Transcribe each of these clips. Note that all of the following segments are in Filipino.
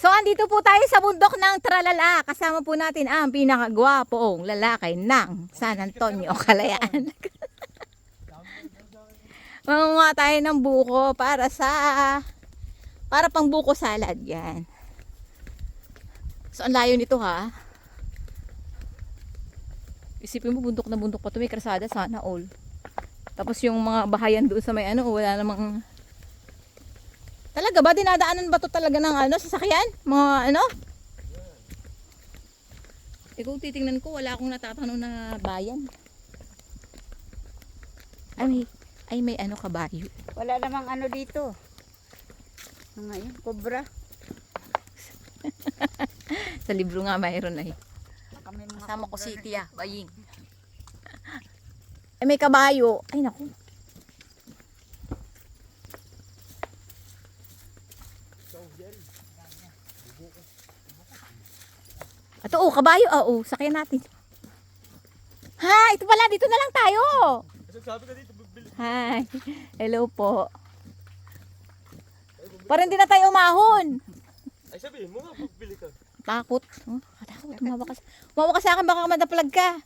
So, andito po tayo sa bundok ng Tralala. Kasama po natin ang pinakagwapong lalaki ng San Antonio, Kalayaan. Mangunga tayo ng buko para sa para pang buko salad yan. So, ang layo nito ha. Isipin mo, bundok na bundok pa ito. May krasada, sana all. Tapos yung mga bahayan doon sa may ano, wala namang... Talaga ba? Dinadaanan ba to talaga ng ano, sasakyan? Mga ano? Eh kung titingnan ko, wala akong natatanong na bayan. Ay, may, ay, may ano kabayo. Wala namang ano dito. Mga yun, kobra. Sa libro nga mayroon ay. Kasama ko si Tia, baying. Ay, may kabayo. Ay, naku. Ato, oh, kabayo. Ah, oh, sakyan natin. Ha, ito pala. Dito na lang tayo. Sabi ka dito, bibili. Hi. Hello po. Parang hindi na tayo umahon. Ay sabihin mo nga, bibili ka. Takot. Oh, takot. Umawa ka, umawa ka sa akin. Baka madaplag ka.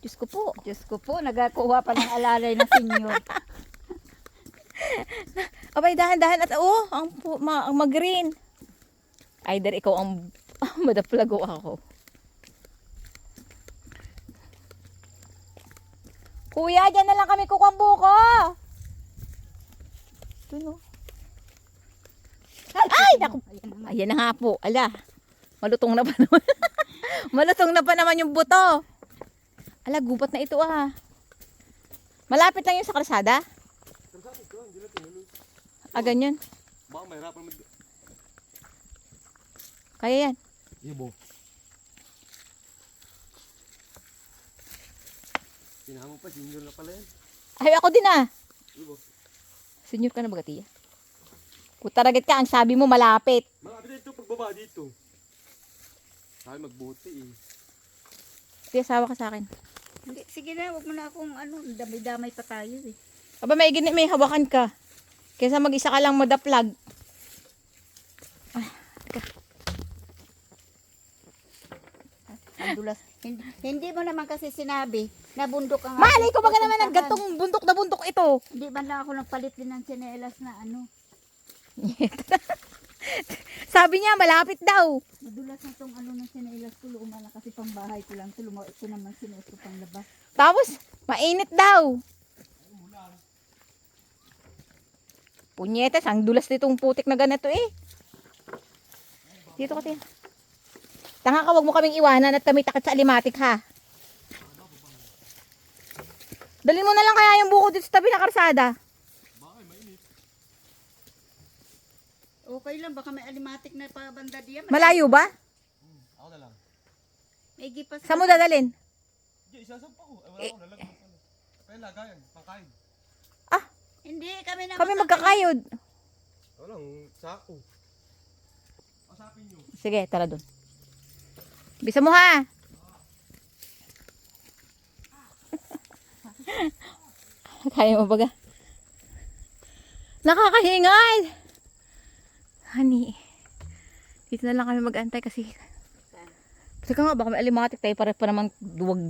Diyos ko po. Diyos ko po, nagakuha pa ng alalay na senyor. Abay, dahan-dahan at oh, ang, ma, mag-green. Either ikaw ang madaplag o ako. Kuya, dyan na lang kami kukwang buko. Ito no. Ay, naku. Ayan na nga po. Ala, malutong na pa naman. malutong na pa naman yung buto. Ala, gubat na ito ah. Malapit lang yung sa kalsada. Sabi ko, hindi na tinuloy. Ah, ganyan. Baka mahirapan mag... Kaya yan. Ibo. Sinama pa, senior na pala yan. Ay, ako din ah. Ibo. Senior ka na ba, Tia? Kutaragit ka, ang sabi mo malapit. Malapit dito, pagbaba dito. Sabi magbuti eh. Tia, sawa ka sa akin. Hindi, sige na, wag mo na akong ano, damay-damay pa tayo eh. Aba, may, gini, may hawakan ka. Kesa mag-isa ka lang madaplag. Ang dulas. Hindi, hindi mo naman kasi sinabi na bundok ang Malay ko ating naman ang gantong bundok na bundok ito. Hindi man lang ako nagpalit din ng tsinelas na ano. Sabi niya, malapit daw. Madulas na tong ano ng tsinelas ko. Luma na kasi pang bahay ko lang. Ito, ito naman sinuot ko pang labas. Tapos, mainit daw. Punyetes, ang dulas nitong putik na ganito eh. Dito ka, Tia. Tanga ka, wag mo kaming iwanan at kami takot sa alimatik ha. Dalhin mo na lang kaya yung buko dito sa tabi ng karsada. Okay lang, baka may alimatik na pabanda diyan. Malayo ba? Ako na lang. May gipas. Saan mo dadalhin? Hindi, isasampa ko. Ay, wala ko nalagyan. Kaya lagayan, pangkain. Hindi, kami na. Kami magkakayod. Walang sako. Pasapin nyo. Sige, tara doon. Bisa mo ha. Kaya mo baga? Nakakahingal! Honey. Dito na lang kami mag-antay kasi... Teka nga, baka may alimatik tayo para pa namang duwag